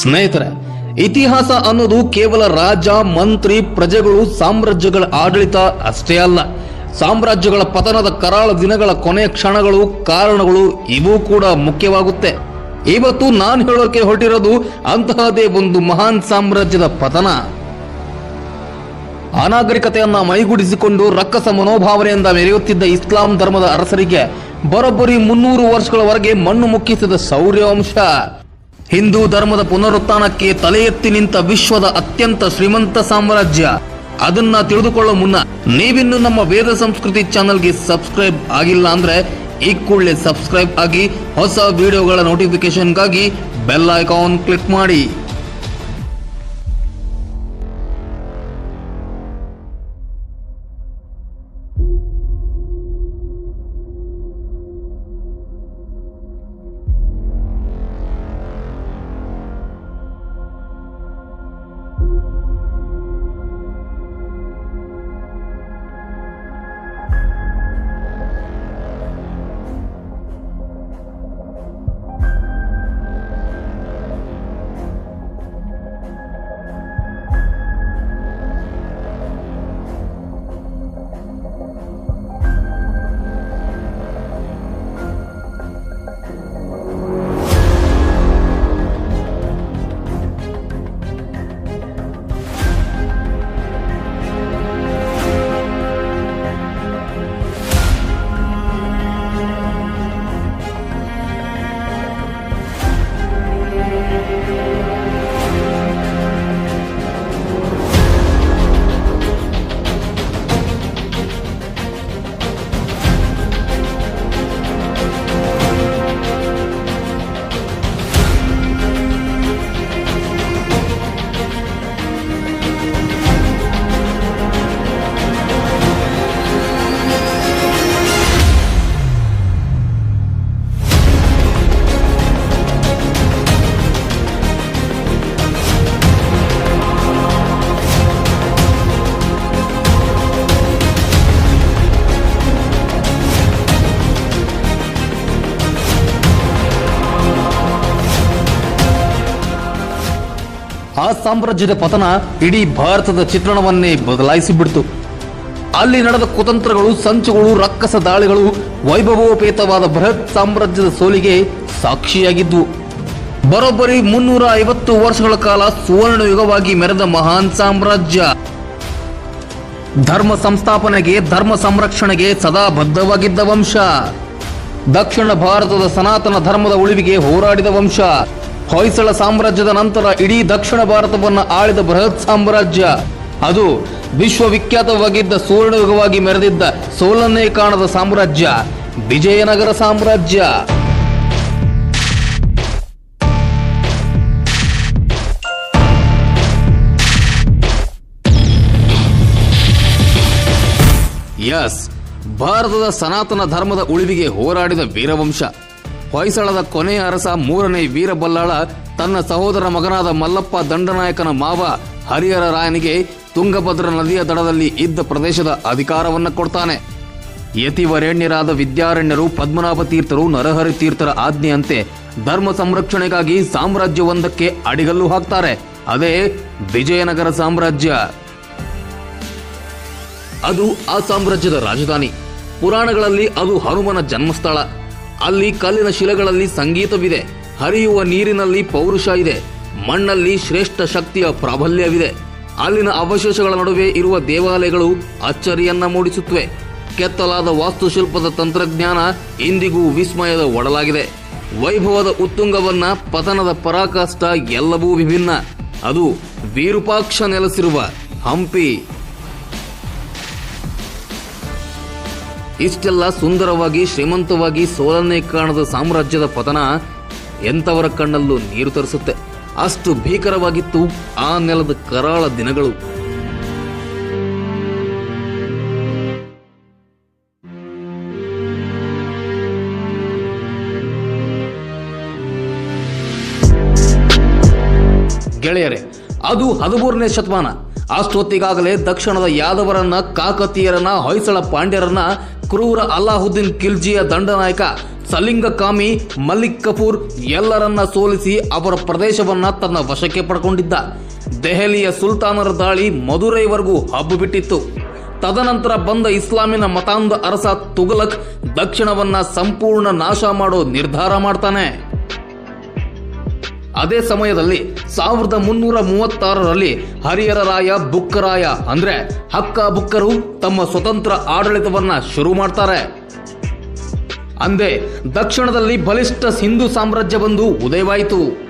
ಸ್ನೇಹಿತರೆ, ಇತಿಹಾಸ ಅನ್ನೋದು ಕೇವಲ ರಾಜ, ಮಂತ್ರಿ, ಪ್ರಜೆಗಳು, ಸಾಮ್ರಾಜ್ಯಗಳ ಆಡಳಿತ ಅಷ್ಟೇ ಅಲ್ಲ. ಸಾಮ್ರಾಜ್ಯಗಳ ಪತನದ ಕರಾಳ ದಿನಗಳ ಕೊನೆಯ ಕ್ಷಣಗಳು, ಕಾರಣಗಳು ಇವು ಕೂಡ ಮುಖ್ಯವಾಗುತ್ತೆ. ಇವತ್ತು ನಾನು ಹೇಳೋಕೆ ಹೊರಟಿರೋದು ಅಂತಹದೇ ಒಂದು ಮಹಾನ್ ಸಾಮ್ರಾಜ್ಯದ ಪತನ. ಅನಾಗರಿಕತೆಯನ್ನ ಮೈಗೂಡಿಸಿಕೊಂಡು ರಕ್ಕಸ ಮನೋಭಾವನೆಯಿಂದ ಮೆರೆಯುತ್ತಿದ್ದ ಇಸ್ಲಾಂ ಧರ್ಮದ ಅರಸರಿಗೆ ಬರೋಬ್ಬರಿ ಮುನ್ನೂರು ವರ್ಷಗಳವರೆಗೆ ಮಣ್ಣು ಮುಕ್ಕಿಸಿದ ಶೌರ್ಯವಂಶ. ಹಿಂದೂ ಧರ್ಮದ ಪುನರುತ್ಥಾನಕ್ಕೆ ತಲೆ ಎತ್ತಿ ನಿಂತ ವಿಶ್ವದ ಅತ್ಯಂತ ಶ್ರೀಮಂತ ಸಾಮ್ರಾಜ್ಯ. ಅದನ್ನ ತಿಳಿದುಕೊಳ್ಳೋ ಮುನ್ನ ನೀವಿನ್ನು ನಮ್ಮ ವೇದ ಸಂಸ್ಕೃತಿ ಚಾನಲ್ಗೆ ಸಬ್ಸ್ಕ್ರೈಬ್ ಆಗಿಲ್ಲ ಅಂದ್ರೆ ಈ ಕೂಡಲೇ ಸಬ್ಸ್ಕ್ರೈಬ್ ಆಗಿ ಹೊಸ ವಿಡಿಯೋಗಳ ನೋಟಿಫಿಕೇಶನ್ಗಾಗಿ ಬೆಲ್ ಐಕಾನ್ ಕ್ಲಿಕ್ ಮಾಡಿ. ಆ ಸಾಮ್ರಾಜ್ಯದ ಪತನ ಇಡೀ ಭಾರತದ ಚಿತ್ರಣವನ್ನೇ ಬದಲಾಯಿಸಿಬಿಡ್ತು. ಅಲ್ಲಿ ನಡೆದ ಕುತಂತ್ರಗಳು, ಸಂಚುಗಳು, ರಕ್ಕಸ ದಾಳಿಗಳು, ವೈಭವೋಪೇತವಾದ ಬೃಹತ್ ಸಾಮ್ರಾಜ್ಯದ ಸೋಲಿಗೆ ಸಾಕ್ಷಿಯಾಗಿದ್ವು. ಬರೋಬ್ಬರಿ ಮುನ್ನೂರ ಐವತ್ತು ವರ್ಷಗಳ ಕಾಲ ಸುವರ್ಣ ಯುಗವಾಗಿ ಮೆರೆದ ಮಹಾನ್ ಸಾಮ್ರಾಜ್ಯ. ಧರ್ಮ ಸಂಸ್ಥಾಪನೆಗೆ, ಧರ್ಮ ಸಂರಕ್ಷಣೆಗೆ ಸದಾ ಬದ್ಧವಾಗಿದ್ದ ವಂಶ. ದಕ್ಷಿಣ ಭಾರತದ ಸನಾತನ ಧರ್ಮದ ಉಳಿವಿಗೆ ಹೋರಾಡಿದ ವಂಶ. ಹೊಯ್ಸಳ ಸಾಮ್ರಾಜ್ಯದ ನಂತರ ಇಡೀ ದಕ್ಷಿಣ ಭಾರತವನ್ನು ಆಳಿದ ಬೃಹತ್ ಸಾಮ್ರಾಜ್ಯ. ಅದು ವಿಶ್ವವಿಖ್ಯಾತವಾಗಿದ್ದ ಸುವರ್ಣಯುಗವಾಗಿ ಮೆರೆದಿದ್ದ ಸೋಲನ್ನೇ ಕಾಣದ ಸಾಮ್ರಾಜ್ಯ, ವಿಜಯನಗರ ಸಾಮ್ರಾಜ್ಯ. ಯಸ್, ಭಾರತದ ಸನಾತನ ಧರ್ಮದ ಉಳಿವಿಗೆ ಹೋರಾಡಿದ ವೀರವಂಶ. ಹೊಯ್ಸಳದ ಕೊನೆಯ ಅರಸ ಮೂರನೇ ವೀರಬಲ್ಲಾಳ ತನ್ನ ಸಹೋದರ ಮಗನಾದ ಮಲ್ಲಪ್ಪ ದಂಡನಾಯಕನ ಮಾವ ಹರಿಹರ ರಾಯನಿಗೆ ತುಂಗಭದ್ರಾ ನದಿಯ ದಡದಲ್ಲಿ ಇದ್ದ ಪ್ರದೇಶದ ಅಧಿಕಾರವನ್ನು ಕೊಡ್ತಾನೆ. ಯತಿವರೇಣ್ಯರಾದ ವಿದ್ಯಾರಣ್ಯರು ಪದ್ಮನಾಭ ತೀರ್ಥರು ನರಹರಿ ತೀರ್ಥರ ಆಜ್ಞೆಯಂತೆ ಧರ್ಮ ಸಂರಕ್ಷಣೆಗಾಗಿ ಸಾಮ್ರಾಜ್ಯವೊಂದಕ್ಕೆ ಅಡಿಗಲ್ಲು ಹಾಕ್ತಾರೆ. ಅದೇ ವಿಜಯನಗರ ಸಾಮ್ರಾಜ್ಯ. ಅದು ಆ ಸಾಮ್ರಾಜ್ಯದ ರಾಜಧಾನಿ. ಪುರಾಣಗಳಲ್ಲಿ ಅದು ಹನುಮನ ಜನ್ಮಸ್ಥಳ. ಅಲ್ಲಿ ಕಲ್ಲಿನ ಶಿಲೆಗಳಲ್ಲಿ ಸಂಗೀತವಿದೆ. ಹರಿಯುವ ನೀರಿನಲ್ಲಿ ಪೌರುಷ ಇದೆ. ಮಣ್ಣಲ್ಲಿ ಶ್ರೇಷ್ಠ ಶಕ್ತಿಯ ಪ್ರಾಬಲ್ಯವಿದೆ. ಅಲ್ಲಿನ ಅವಶೇಷಗಳ ನಡುವೆ ಇರುವ ದೇವಾಲಯಗಳು ಅಚ್ಚರಿಯನ್ನ ಮೂಡಿಸುತ್ತವೆ. ಕೆತ್ತಲಾದ ವಾಸ್ತುಶಿಲ್ಪದ ತಂತ್ರಜ್ಞಾನ ಇಂದಿಗೂ ವಿಸ್ಮಯದ ಒಡಲಾಗಿದೆ. ವೈಭವದ ಉತ್ತುಂಗವನ್ನ ಪತನದ ಪರಾಕಾಷ್ಟ ಎಲ್ಲವೂ ವಿಭಿನ್ನ. ಅದು ವಿರೂಪಾಕ್ಷ ನೆಲೆಸಿರುವ ಹಂಪಿ. ಇಷ್ಟೆಲ್ಲ ಸುಂದರವಾಗಿ, ಶ್ರೀಮಂತವಾಗಿ ಸೋಲನ್ನೇ ಕಾಣದ ಸಾಮ್ರಾಜ್ಯದ ಪತನ ಎಂಥವರ ಕಣ್ಣಲ್ಲೂ ನೀರು ತರಿಸುತ್ತೆ. ಅಷ್ಟು ಭೀಕರವಾಗಿತ್ತು ಆ ನೆಲದ ಕರಾಳ ದಿನಗಳು. ಗೆಳೆಯರೆ, ಅದು ಹದಿಮೂರನೇ ಶತಮಾನ. ಅಷ್ಟೊತ್ತಿಗಾಗಲೇ ದಕ್ಷಿಣದ ಯಾದವರನ್ನ, ಕಾಕತೀಯರನ್ನ, ಹೊಯ್ಸಳ ಪಾಂಡ್ಯರನ್ನ, ಕ್ರೂರ ಅಲ್ಲಾಹುದ್ದೀನ್ ಖಿಲ್ಜಿಯ ದಂಡನಾಯಕ ಸಲಿಂಗಕಾಮಿ ಮಲ್ಲಿಕ್ ಕಪೂರ್ ಎಲ್ಲರನ್ನ ಸೋಲಿಸಿ ಅವರ ಪ್ರದೇಶವನ್ನ ತನ್ನ ವಶಕ್ಕೆ ಪಡ್ಕೊಂಡಿದ್ದ. ದೆಹಲಿಯ ಸುಲ್ತಾನರ ದಾಳಿ ಮಧುರೈವರೆಗೂ ಹಬ್ಬು ಬಿಟ್ಟಿತ್ತು ತದನಂತರ ಬಂದ ಇಸ್ಲಾಮಿನ ಮತಾಂಧ ಅರಸ ತುಗಲಕ್ ದಕ್ಷಿಣವನ್ನ ಸಂಪೂರ್ಣ ನಾಶ ಮಾಡೋ ನಿರ್ಧಾರ ಮಾಡ್ತಾನೆ. ಅದೇ ಸಮಯದಲ್ಲಿ ಸಾವಿರದ ಮುನ್ನೂರ ಮೂವತ್ತಾರರಲ್ಲಿ ಹರಿಹರರಾಯ ಬುಕ್ಕರಾಯ ಅಂದ್ರೆ ಹಕ್ಕ ಬುಕ್ಕರು ತಮ್ಮ ಸ್ವತಂತ್ರ ಆಡಳಿತವನ್ನ ಶುರು ಮಾಡ್ತಾರೆ. ಅಂದೇ ದಕ್ಷಿಣದಲ್ಲಿ ಬಲಿಷ್ಠ ಹಿಂದೂ ಸಾಮ್ರಾಜ್ಯ ಬಂದು ಉದಯವಾಯಿತು.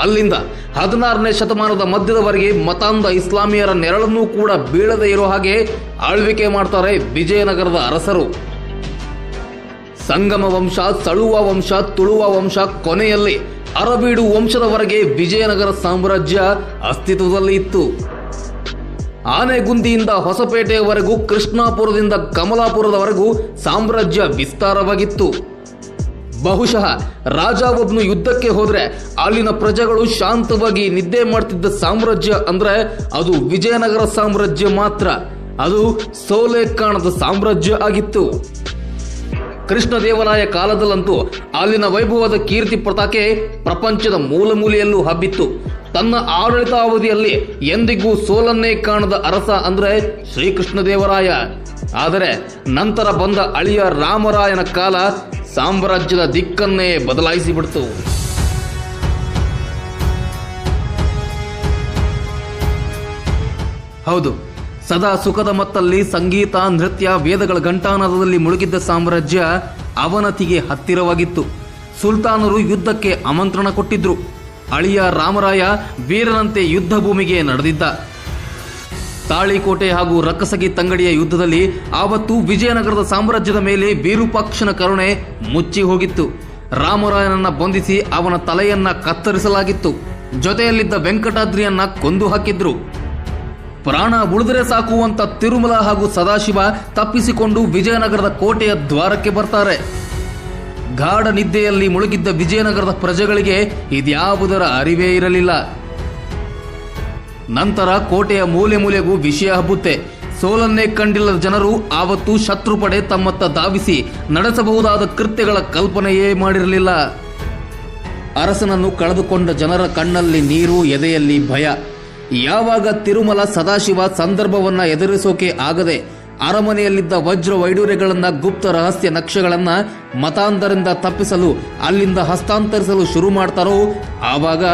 ಅಲ್ಲಿಂದ ಹದಿನಾರನೇ ಶತಮಾನದ ಮಧ್ಯದವರೆಗೆ ಮತಾಂಧ ಇಸ್ಲಾಮಿಯರ ನೆರಳನ್ನೂ ಕೂಡ ಬೀಳದೇ ಇರೋ ಹಾಗೆ ಆಳ್ವಿಕೆ ಮಾಡ್ತಾರೆ ವಿಜಯನಗರದ ಅರಸರು. ಸಂಗಮ ವಂಶ, ಸಳುವ ವಂಶ, ತುಳುವ ವಂಶ ಕೊನೆಯಲ್ಲಿ ಅರಬೀಡು ವಂಶದವರೆಗೆ ವಿಜಯನಗರ ಸಾಮ್ರಾಜ್ಯ ಅಸ್ತಿತ್ವದಲ್ಲಿ ಇತ್ತು. ಆನೆಗುಂದಿಯಿಂದ ಹೊಸಪೇಟೆಯವರೆಗೂ, ಕೃಷ್ಣಾಪುರದಿಂದ ಕಮಲಾಪುರದವರೆಗೂ ಸಾಮ್ರಾಜ್ಯ ವಿಸ್ತಾರವಾಗಿತ್ತು. ಬಹುಶಃ ರಾಜ ಒಬ್ನು ಯುದ್ಧಕ್ಕೆ ಹೋದರೆ ಅಲ್ಲಿನ ಪ್ರಜೆಗಳು ಶಾಂತವಾಗಿ ನಿದ್ದೆ ಮಾಡ್ತಿದ್ದ ಸಾಮ್ರಾಜ್ಯ ಅಂದ್ರೆ ಅದು ವಿಜಯನಗರ ಸಾಮ್ರಾಜ್ಯ ಮಾತ್ರ. ಅದು ಸೋಲೆ ಕಾಣದ ಸಾಮ್ರಾಜ್ಯ ಆಗಿತ್ತು. ಕೃಷ್ಣದೇವರಾಯ ಕಾಲದಲ್ಲಂತೂ ಅಲ್ಲಿನ ವೈಭವದ ಕೀರ್ತಿ ಪತಾಕೆ ಪ್ರಪಂಚದ ಮೂಲ ಮೂಲೆಯಲ್ಲೂ ಹಬ್ಬಿತ್ತು. ತನ್ನ ಆಡಳಿತಾವಧಿಯಲ್ಲಿ ಎಂದಿಗೂ ಸೋಲನ್ನೇ ಕಾಣದ ಅರಸ ಅಂದ್ರೆ ಶ್ರೀಕೃಷ್ಣದೇವರಾಯ. ಆದರೆ ನಂತರ ಬಂದ ಅಳಿಯ ರಾಮರಾಯನ ಕಾಲ ಸಾಮ್ರಾಜ್ಯದ ದಿಕ್ಕನ್ನೇ ಬದಲಾಯಿಸಿಬಿಡ್ತು. ಹೌದು. ಸದಾ ಸುಖದ ಮತ್ತಲ್ಲಿ ಸಂಗೀತ, ನೃತ್ಯ, ವೇದಗಳ ಘಂಟಾನಾದದಲ್ಲಿ ಮುಳುಗಿದ್ದ ಸಾಮ್ರಾಜ್ಯ ಅವನತಿಗೆ ಹತ್ತಿರವಾಗಿತ್ತು. ಸುಲ್ತಾನರು ಯುದ್ಧಕ್ಕೆ ಆಮಂತ್ರಣ ಕೊಟ್ಟಿದ್ರು. ಅಳಿಯ ರಾಮರಾಯ ವೀರನಂತೆ ಯುದ್ಧ ಭೂಮಿಗೆ ನಡೆದಿದ್ದ. ತಾಳಿಕೋಟೆ ಹಾಗೂ ರಕ್ಕಸಗಿ ತಂಗಡಿಯ ಯುದ್ಧದಲ್ಲಿ ಆವತ್ತು ವಿಜಯನಗರದ ಸಾಮ್ರಾಜ್ಯದ ಮೇಲೆ ವಿರೂಪಾಕ್ಷನ ಕರುಣೆ ಮುಚ್ಚಿ ಹೋಗಿತ್ತು. ರಾಮರಾಯನನ್ನ ಬಂಧಿಸಿ ಅವನ ತಲೆಯನ್ನ ಕತ್ತರಿಸಲಾಗಿತ್ತು. ಜೊತೆಯಲ್ಲಿದ್ದ ವೆಂಕಟಾದ್ರಿಯನ್ನ ಕೊಂದು ಹಾಕಿದ್ರು. ಪ್ರಾಣ ಉಳಿದರೆ ಸಾಕು ಅಂತ ತಿರುಮಲ ಹಾಗೂ ಸದಾಶಿವ ತಪ್ಪಿಸಿಕೊಂಡು ವಿಜಯನಗರದ ಕೋಟೆಯ ದ್ವಾರಕ್ಕೆ ಬರ್ತಾರೆ. ಗಾಢ ನಿದ್ದೆಯಲ್ಲಿ ಮುಳುಗಿದ್ದ ವಿಜಯನಗರದ ಪ್ರಜೆಗಳಿಗೆ ಇದ್ಯಾವುದರ ಅರಿವೇ ಇರಲಿಲ್ಲ. ನಂತರ ಕೋಟೆಯ ಮೂಲೆ ಮೂಲೆಗೂ ವಿಷಯ ಹಬ್ಬುತ್ತೆ. ಸೋಲನ್ನೇ ಕಂಡಿಲ್ಲದ ಜನರು ಆವತ್ತು ಶತ್ರುಪಡೆ ತಮ್ಮತ್ತ ಧಾವಿಸಿ ನಡೆಸಬಹುದಾದ ಕೃತ್ಯಗಳ ಕಲ್ಪನೆಯೇ ಮಾಡಿರಲಿಲ್ಲ. ಅರಸನನ್ನು ಕಳೆದುಕೊಂಡ ಜನರ ಕಣ್ಣಲ್ಲಿ ನೀರು, ಎದೆಯಲ್ಲಿ ಭಯ. ಯಾವಾಗ ತಿರುಮಲ ಸದಾಶಿವ ಸಂದರ್ಭವನ್ನ ಎದುರಿಸೋಕೆ ಆಗದೆ ಅರಮನೆಯಲ್ಲಿದ್ದ ವಜ್ರ ವೈಡೂರ್ಯಗಳನ್ನ ಗುಪ್ತ ರಹಸ್ಯ ನಕ್ಷೆಗಳನ್ನ ಮತಾಂಧರಿಂದ ತಪ್ಪಿಸಲು, ಅಲ್ಲಿಂದ ಹಸ್ತಾಂತರಿಸಲು ಶುರು ಮಾಡ್ತಾರೋ, ಆವಾಗ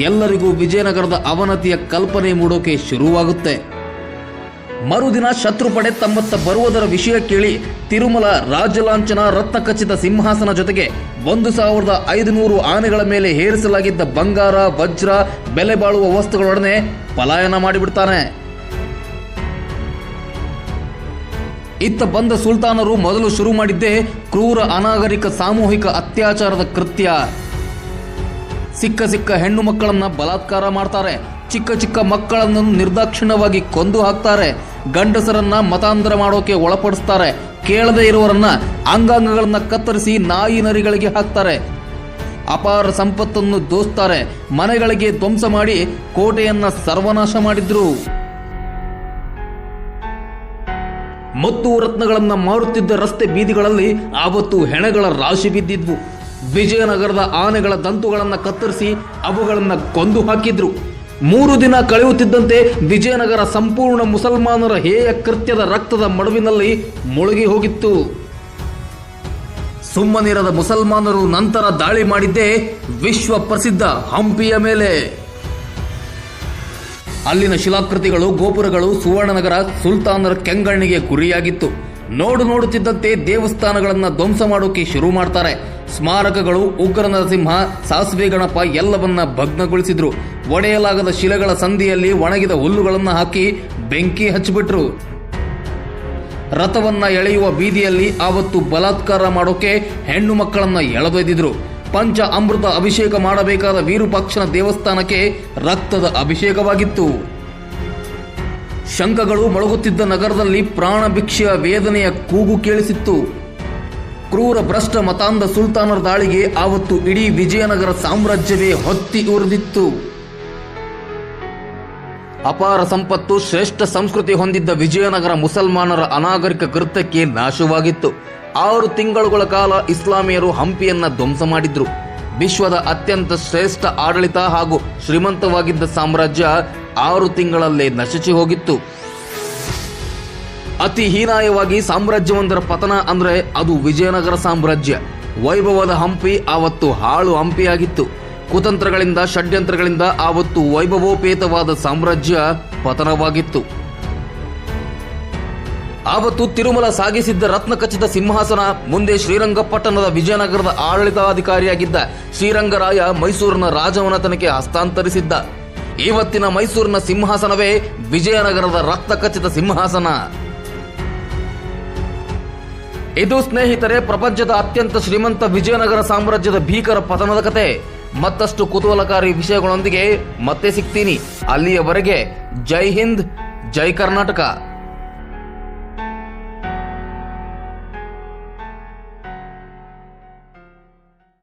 ಎಲ್ಲರಿಗೂ ವಿಜಯನಗರದ ಅವನತಿಯ ಕಲ್ಪನೆ ಮೂಡೋಕೆ ಶುರುವಾಗುತ್ತೆ. ಮರುದಿನ ಶತ್ರುಪಡೆ ತಮ್ಮತ್ತ ಬರುವುದರ ವಿಷಯ ಕೇಳಿ ತಿರುಮಲ ರಾಜಲಾಂಛನ ಕಚ್ಚಿದ ಸಿಂಹಾಸನ ಜೊತೆಗೆ ಒಂದು ಸಾವಿರದ ಐದುನೂರು ಆನೆಗಳ ಮೇಲೆ ಹೇರಿಸಲಾಗಿದ್ದ ಬಂಗಾರ, ವಜ್ರ, ಬೆಲೆ ಬಾಳುವ ವಸ್ತುಗಳೊಡನೆ ಪಲಾಯನ ಮಾಡಿಬಿಡ್ತಾನೆ. ಇತ್ತ ಬಂದ ಸುಲ್ತಾನರು ಮೊದಲು ಶುರು ಮಾಡಿದ್ದೇ ಕ್ರೂರ ಅನಾಗರಿಕ ಸಾಮೂಹಿಕ ಅತ್ಯಾಚಾರದ ಕೃತ್ಯ. ಸಿಕ್ಕ ಸಿಕ್ಕ ಹೆಣ್ಣು ಮಕ್ಕಳನ್ನ ಬಲಾತ್ಕಾರ ಮಾಡ್ತಾರೆ. ಚಿಕ್ಕ ಚಿಕ್ಕ ಮಕ್ಕಳನ್ನು ನಿರ್ದಾಕ್ಷಿಣ್ಯವಾಗಿ ಕೊಂದು ಹಾಕ್ತಾರೆ. ಗಂಡಸರನ್ನ ಮತಾಂತರ ಮಾಡೋಕೆ ಒಳಪಡಿಸ್ತಾರೆ. ಕೇಳದೇ ಇರುವರನ್ನ ಅಂಗಾಂಗಗಳನ್ನ ಕತ್ತರಿಸಿ ನಾಯಿ ನರಿಗಳಿಗೆ ಹಾಕ್ತಾರೆ. ಅಪಾರ ಸಂಪತ್ತನ್ನು ದೋಸ್ತಾರೆ. ಮನೆಗಳಿಗೆ ಧ್ವಂಸ ಮಾಡಿ ಕೋಟೆಯನ್ನ ಸರ್ವನಾಶ ಮಾಡಿದ್ರು. ಮತ್ತು ರತ್ನಗಳನ್ನ ಮಾರುತ್ತಿದ್ದ ರಸ್ತೆ ಬೀದಿಗಳಲ್ಲಿ ಆವತ್ತು ಹೆಣಗಳ ರಾಶಿ ಬಿದ್ದಿದ್ವು. ವಿಜಯನಗರದ ಆನೆಗಳ ದಂತುಗಳನ್ನ ಕತ್ತರಿಸಿ ಅವುಗಳನ್ನ ಕೊಂದು ಹಾಕಿದ್ರು. ಮೂರು ದಿನ ಕಳೆಯುತ್ತಿದ್ದಂತೆ ವಿಜಯನಗರ ಸಂಪೂರ್ಣ ಮುಸಲ್ಮಾನರ ಹೇಯ ಕೃತ್ಯದ ರಕ್ತದ ಮಡುವಿನಲ್ಲಿ ಮುಳುಗಿ ಹೋಗಿತ್ತು. ಸುಮ್ಮನಿರದ ಮುಸಲ್ಮಾನರು ನಂತರ ದಾಳಿ ಮಾಡಿದ್ದೇ ವಿಶ್ವ ಪ್ರಸಿದ್ಧ ಹಂಪಿಯ ಮೇಲೆ. ಅಲ್ಲಿನ ಶಿಲಾಕೃತಿಗಳು, ಗೋಪುರಗಳು, ಸುವರ್ಣನಗರ, ಸುಲ್ತಾನರ ಕೆಂಗಣ್ಣಿಗೆ ಗುರಿಯಾಗಿತ್ತು. ನೋಡು ನೋಡುತ್ತಿದ್ದಂತೆ ದೇವಸ್ಥಾನಗಳನ್ನು ಧ್ವಂಸ ಮಾಡೋಕೆ ಶುರು ಮಾಡ್ತಾರೆ. ಸ್ಮಾರಕಗಳು ಉಗ್ರ ನರಸಿಂಹ, ಸಾಸಿವೆ ಗಣಪ ಎಲ್ಲವನ್ನ ಭಗ್ನಗೊಳಿಸಿದ್ರು. ಒಡೆಯಲಾಗದ ಶಿಲೆಗಳ ಸಂಧಿಯಲ್ಲಿ ಒಣಗಿದ ಹುಲ್ಲುಗಳನ್ನ ಹಾಕಿ ಬೆಂಕಿ ಹಚ್ಚಿಬಿಟ್ರು. ರಥವನ್ನ ಎಳೆಯುವ ಬೀದಿಯಲ್ಲಿ ಆವತ್ತು ಬಲಾತ್ಕಾರ ಮಾಡೋಕೆ ಹೆಣ್ಣು ಮಕ್ಕಳನ್ನ ಎಳೆದೊಯ್ದಿದ್ರು ಪಂಚ ಅಮೃತ ಅಭಿಷೇಕ ಮಾಡಬೇಕಾದ ವಿರೂಪಾಕ್ಷನ ದೇವಸ್ಥಾನಕ್ಕೆ ರಕ್ತದ ಅಭಿಷೇಕವಾಗಿತ್ತು. ಶಂಖಗಳು ಮೊಳಗುತ್ತಿದ್ದ ನಗರದಲ್ಲಿ ಪ್ರಾಣ ಭಿಕ್ಷೆಯ ವೇದನೆಯ ಕೂಗು ಕೇಳಿಸಿತ್ತು. ಕ್ರೂರ ಭ್ರಷ್ಟ ಮತಾಂಧ ಸುಲ್ತಾನರ ದಾಳಿಗೆ ಆವತ್ತು ಇಡೀ ವಿಜಯನಗರ ಸಾಮ್ರಾಜ್ಯವೇ ಹೊತ್ತಿ ಉರಿದಿತ್ತು. ಅಪಾರ ಸಂಪತ್ತು ಶ್ರೇಷ್ಠ ಸಂಸ್ಕೃತಿ ಹೊಂದಿದ್ದ ವಿಜಯನಗರ ಮುಸಲ್ಮಾನರ ಅನಾಗರಿಕ ಕೃತ್ಯಕ್ಕೆ ನಾಶವಾಗಿತ್ತು. ಆರು ತಿಂಗಳುಗಳ ಕಾಲ ಇಸ್ಲಾಮಿಯರು ಹಂಪಿಯನ್ನ ಧ್ವಂಸ ಮಾಡಿದ್ರು. ವಿಶ್ವದ ಅತ್ಯಂತ ಶ್ರೇಷ್ಠ ಆಡಳಿತ ಹಾಗೂ ಶ್ರೀಮಂತವಾಗಿದ್ದ ಸಾಮ್ರಾಜ್ಯ ಆರು ತಿಂಗಳಲ್ಲೇ ನಶಿಸಿ ಹೋಗಿತ್ತು. ಅತಿ ಹೀನಾಯವಾಗಿ ಸಾಮ್ರಾಜ್ಯವೊಂದರ ಪತನ ಅಂದ್ರೆ ಅದು ವಿಜಯನಗರ ಸಾಮ್ರಾಜ್ಯ. ವೈಭವದ ಹಂಪಿ ಆವತ್ತು ಹಾಳು ಹಂಪಿಯಾಗಿತ್ತು. ಕುತಂತ್ರಗಳಿಂದ, ಷಡ್ಯಂತ್ರಗಳಿಂದ ಆವತ್ತು ವೈಭವೋಪೇತವಾದ ಸಾಮ್ರಾಜ್ಯ ಪತನವಾಗಿತ್ತು. ಆವತ್ತು ತಿರುಮಲ ಸಾಗಿಸಿದ್ದ ರತ್ನಕಚಿತ ಸಿಂಹಾಸನ ಮುಂದೆ ಶ್ರೀರಂಗಪಟ್ಟಣದ ವಿಜಯನಗರದ ಆಡಳಿತಾಧಿಕಾರಿಯಾಗಿದ್ದ ಶ್ರೀರಂಗರಾಯ ಮೈಸೂರಿನ ರಾಜವನತನಕ್ಕೆ ಹಸ್ತಾಂತರಿಸಿದ್ದ. ಇವತ್ತಿನ ಮೈಸೂರಿನ ಸಿಂಹಾಸನವೇ ವಿಜಯನಗರದ ರಕ್ತಖಚಿತ ಸಿಂಹಾಸನ. ಇದು ಸ್ನೇಹಿತರೆ, ಪ್ರಪಂಚದ ಅತ್ಯಂತ ಶ್ರೀಮಂತ ವಿಜಯನಗರ ಸಾಮ್ರಾಜ್ಯದ ಭೀಕರ ಪತನದ ಕತೆ. ಮತ್ತಷ್ಟು ಕುತೂಹಲಕಾರಿ ವಿಷಯಗಳೊಂದಿಗೆ ಮತ್ತೆ ಸಿಗ್ತೀನಿ. ಅಲ್ಲಿಯವರೆಗೆ ಜೈ ಹಿಂದ್, ಜೈ ಕರ್ನಾಟಕ.